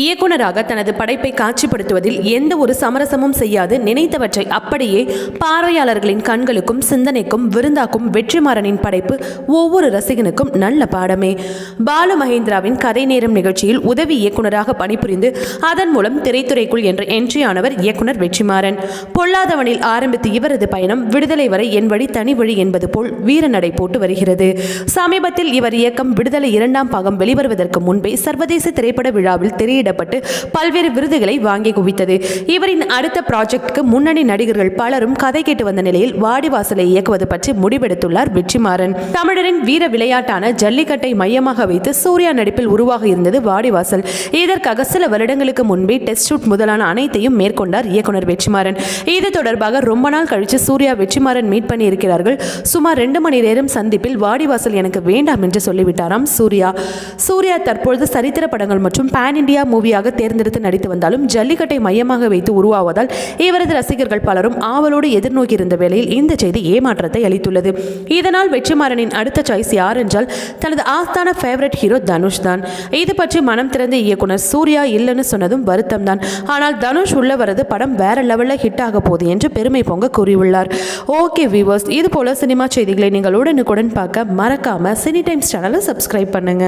இயக்குனராக தனது படைப்பை காட்சிப்படுத்துவதில் எந்த ஒரு சமரசமும் செய்யாது. நினைத்தவற்றை அப்படியே பார்வையாளர்களின் கண்களுக்கும் சிந்தனைக்கும் விருந்தாக்கும் வெற்றிமாறனின் படைப்பு ஒவ்வொரு ரசிகனுக்கும் நல்ல பாடமே. பாலு மகேந்திராவின் கதை நேரம் நிகழ்ச்சியில் உதவி இயக்குனராக பணிபுரிந்து அதன் மூலம் திரைத்துறைக்குள் என்ற என்ட்ரியானவர் இயக்குனர் வெற்றிமாறன். பொல்லாதவனில் ஆரம்பித்து இவரது பயணம் விடுதலை வரை என் வழி தனி வழி என்பது போல் வீரநடை போட்டு வருகிறது. சமீபத்தில் இவர் இயக்கம் விடுதலை இரண்டாம் பாகம் வெளிவருவதற்கு முன்பே சர்வதேச திரைப்பட விழாவில் திரையிடப்பட்டு பல்வேறு விருதுகளை வாங்கி குவித்தது. இவரின் அடுத்த ப்ராஜெக்டுக்கு முன்னணி நடிகர்கள் பலரும் கதை கேட்டு வந்த நிலையில் வாடிவாசலை இயக்குவது பற்றி முடிவெடுத்துள்ளார் வெற்றிமாறன். தமிழரின் வீர விளையாட்டான ஜல்லிக்கட்டை மையமாக வைத்து சூர்யா நடிப்பில் உருவாக இருந்தது வாடிவாசல் இதற்காக சில வருடங்களுக்கு முன்பே டெஸ்ட் ஷூட் முதலான அனைத்தையும் மேற்கொண்டார் இயக்குனர் வெற்றிமாறன். இது தொடர்பாக ரொம்ப நாள் கழித்து சூர்யா வெற்றிமாறன் மீட் பண்ணி இருக்கிறார்கள் சுமார் ரெண்டு மணி நேரம் சந்திப்பில் வாடிவாசல் எனக்கு வேண்டாம் என்று சொல்லிவிட்டாராம் சூர்யா. சூர்யா தற்பொழுது சரித்திர படங்கள் மற்றும் பேன் இண்டியா மூவியாக தேர்ந்தெடுத்து நடித்து வந்தாலும் ஜல்லிக்கட்டை மையமாக வைத்து உருவாவதால் இவரது ரசிகர்கள் பலரும் ஆவலோடு எதிர்நோக்கியிருந்த வேளையில் இந்த செய்தி ஏமாற்றத்தை அளித்துள்ளது. இதனால் வெற்றிமாறனின் அடுத்த சாய்ஸ் யார் என்றால் தனது ஆஸ்தான ஃபேவரட் ஹீரோ தனுஷ் தான். இது பற்றி மனம் திறந்த இயக்குனர் சூர்யா இல்லைன்னு சொன்னதும் வருத்தம் தான். ஆனால் தனுஷ் உள்ள வரது படம் வேற லெவலில் ஹிட் ஆக போகுது என்று பெருமை பொங்க கூறியுள்ளார். ஓகே வியூவர்ஸ் இது போல சினிமா செய்திகளை நீங்கள் உடனுக்குடன் பார்க்க மறக்காம சினி டைம்ஸ் சேனலை சப்ஸ்கிரைப் பண்ணுங்க.